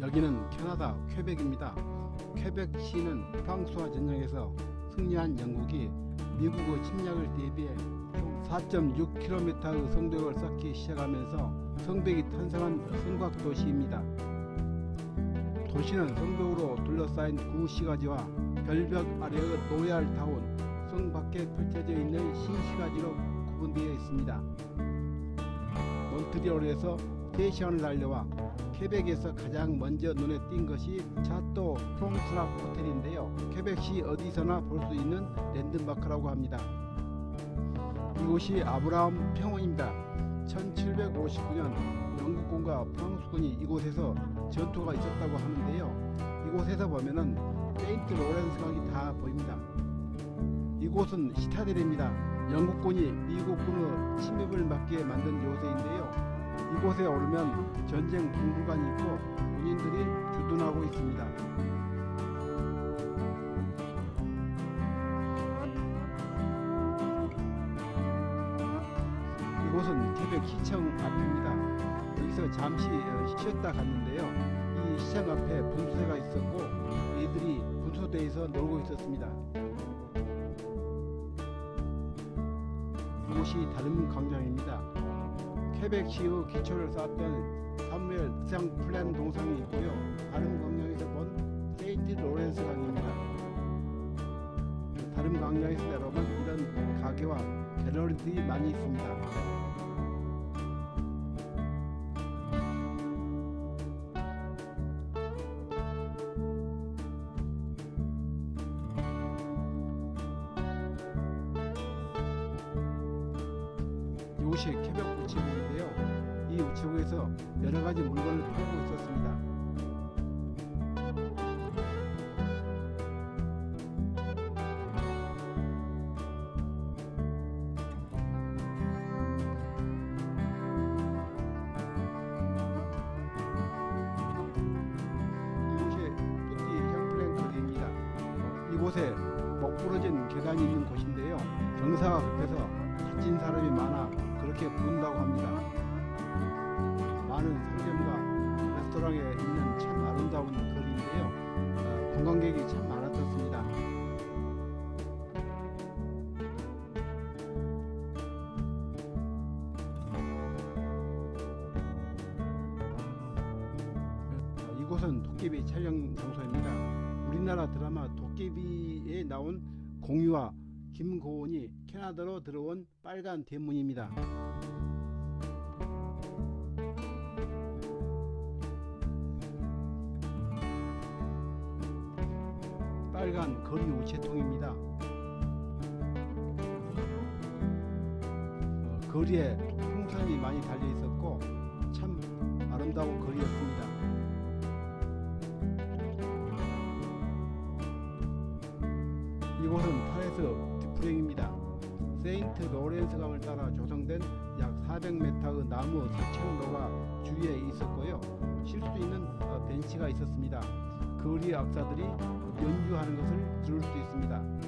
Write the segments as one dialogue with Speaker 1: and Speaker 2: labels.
Speaker 1: 여기는 캐나다 퀘벡입니다. 퀘벡 시는 프랑스와 전쟁에서 승리한 영국이 미국의 침략을 대비해 총 4.6km의 성벽을 쌓기 시작하면서 성벽이 탄생한 성곽 도시입니다. 도시는 성벽으로 둘러싸인 구시가지와 별벽 아래의 로얄타운, 성 밖에 펼쳐져 있는 신시가지로 구분되어 있습니다. 몬트리올에서 3시간을 달려와 퀘벡에서 가장 먼저 눈에 띈 것이 차또 프롱트락 호텔인데요. 퀘벡시 어디서나 볼 수 있는 랜드마크라고 합니다. 이곳이 아브라함 평원입니다. 1759년 영국군과 프랑스군이 이곳에서 전투가 있었다고 하는데요. 이곳에서 보면은 세인트 로렌스 강이 다 보입니다. 이곳은 시타델입니다. 영국군이 미국군의 침입을 위해 만든 요새인데요. 이곳에 오르면 전쟁 박물관이 있고 군인들이 주둔하고 있습니다. 이곳은 태백 시청 앞입니다. 여기서 잠시 어, 쉬었다 갔는데요. 이 시청 앞에 분수대가 있었고 이들이 분수대에서 놀고 있었습니다. 이곳이 다른 광장입니다. 퀘벡시의 기초를 쌓았던 사무엘 상 플랜 동상이 있고요. 다른 광장에서 본 세인트 로렌스 강입니다. 다른 광장에서 내려오면 이런 가게와 갤러리들이 많이 있습니다. 이곳이 퀘벡 우체국인데요. 이 우체국에서 여러 가지 물건을 팔고 있었습니다. 이곳에 먹부러진 계단이 있는 곳인데요. 경사가 급해서 다친 사람이 많아 그렇게 부른다고 합니다. 많은 상점과 레스토랑에 있는 참 아름다운 거리인데요. 어, 관광객이 참 많았었습니다. 어, 이곳은 도깨비 촬영 장소입니다. 우리나라 드라마 도깨비에 나온 공유와 김고은이 캐나다로 들어온 빨간 대문입니다. 빨간 거리 우체통입니다. 어, 거리에 풍선이 많이 달려 있었고 참 아름다운 거리였습니다. 이곳은 파레스 디프랭입니다. 세인트 로렌스 강을 따라 조성된 약 400m의 나무 사창로가 주위에 있었고요. 쉴 수 있는 어, 벤치가 있었습니다. 거리 악사들이 연주하는 것을 들을 수 있습니다.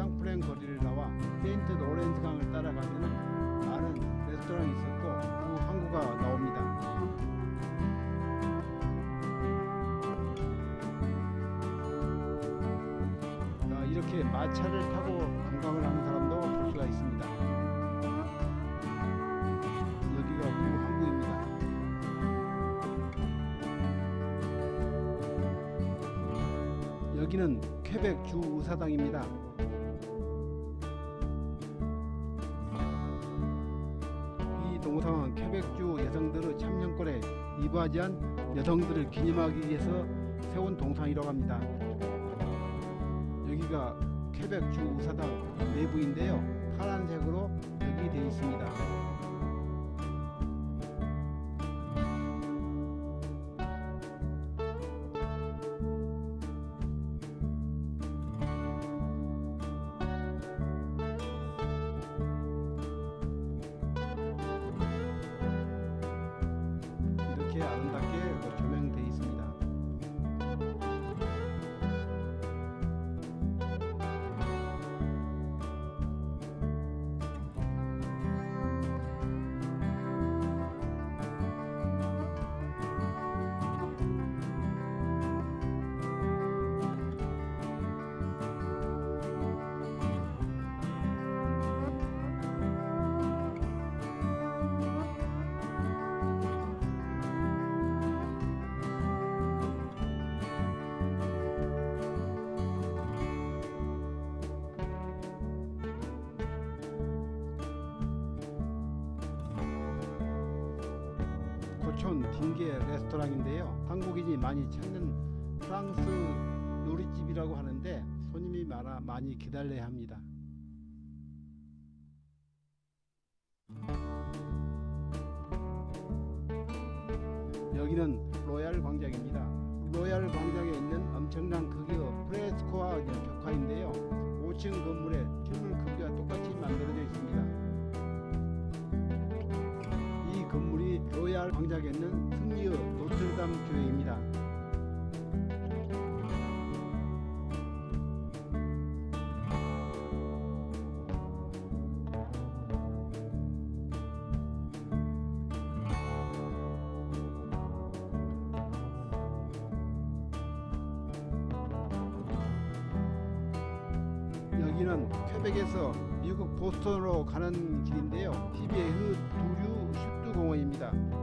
Speaker 1: 쌍프랭 거리를 나와 세인트 로렌스 강을 따라가면 많은 레스토랑이 있었고 그 항구가 나옵니다. 아, 이렇게 마차를 타고 관광을 하는 여기는 퀘벡 주 의사당입니다. 이 동상은 퀘벡주 여성들의 참여권에 이바지한 여성들을 기념하기 위해서 세운 동상이라고 합니다. 여기가 퀘벡 주 의사당 내부인데요. 파란색으로 농촌 딩게 레스토랑인데요. 한국인이 많이 찾는 프랑스 요리집이라고 하는데 손님이 많아 많이 기다려야 합니다. 여기는 로얄 광장입니다. 로얄 광장에 있는 엄청난 크기의 프레스코와 벽화인데요. 5층 건물에 실물 크기와 똑같이 만들어져 있습니다. 로얄 광장에 있는 승리의 노트르담 교회입니다. 여기는 퀘벡에서 미국 보스턴으로 가는 길인데요. 히비에흐 두류 슈트 공원입니다.